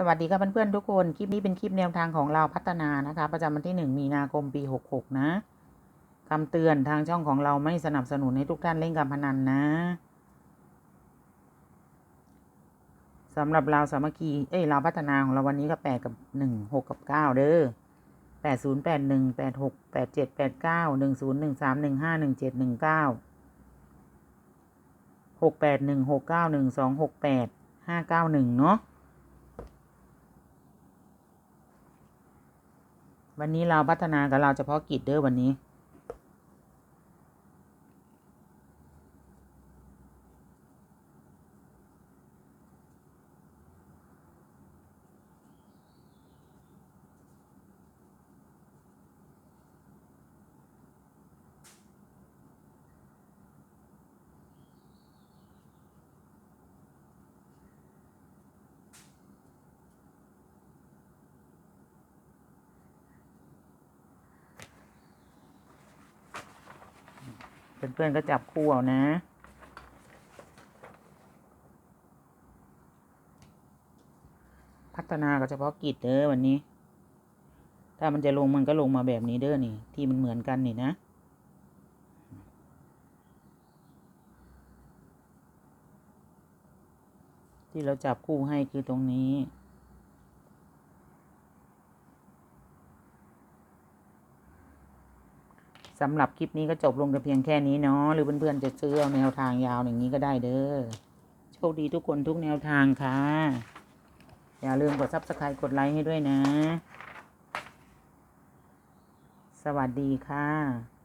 สวัสดีครับเพื่อนๆทุกคน คลิปนี้เป็นคลิปแนวทางของเราพัฒนานะคะ ประจำวันที่ 1 มีนาคมปี 66 นะคำเตือนทางช่องของเราไม่สนับสนุนให้ทุกท่านเล่นการพนันนะสำหรับเราวสามัคคีเอ้ยเราวพัฒนาของเราวันนี้ก็8กับ 1 6 กับ 9 เด้อ80 81 86 87 89 10 13 15 17 19 681 691 268 591 เนาะ วันนี้เราพัฒนากับเราเฉพาะกิจเด้อวันนี้ เพื่อนๆก็จับคู่เอานะ พัฒนากับเฉพาะกิจเด้อวันนี้ ถ้ามันจะลงมันก็ลงมาแบบนี้เด้อนี่ ที่มันเหมือนกันนี่นะที่เราจับคู่ให้คือตรงนี้ สำหรับคลิปนี้ก็จบลงแต่เพียงแค่นี้เนาะหรือเพื่อนๆจะซื้อแนวทางยาวอย่างนี้ก็ได้เด้อโชคดีทุกคนทุกแนวทางค่ะ อย่าลืมกดซับสไครต์กดไลค์ให้ด้วยนะ สวัสดีค่ะ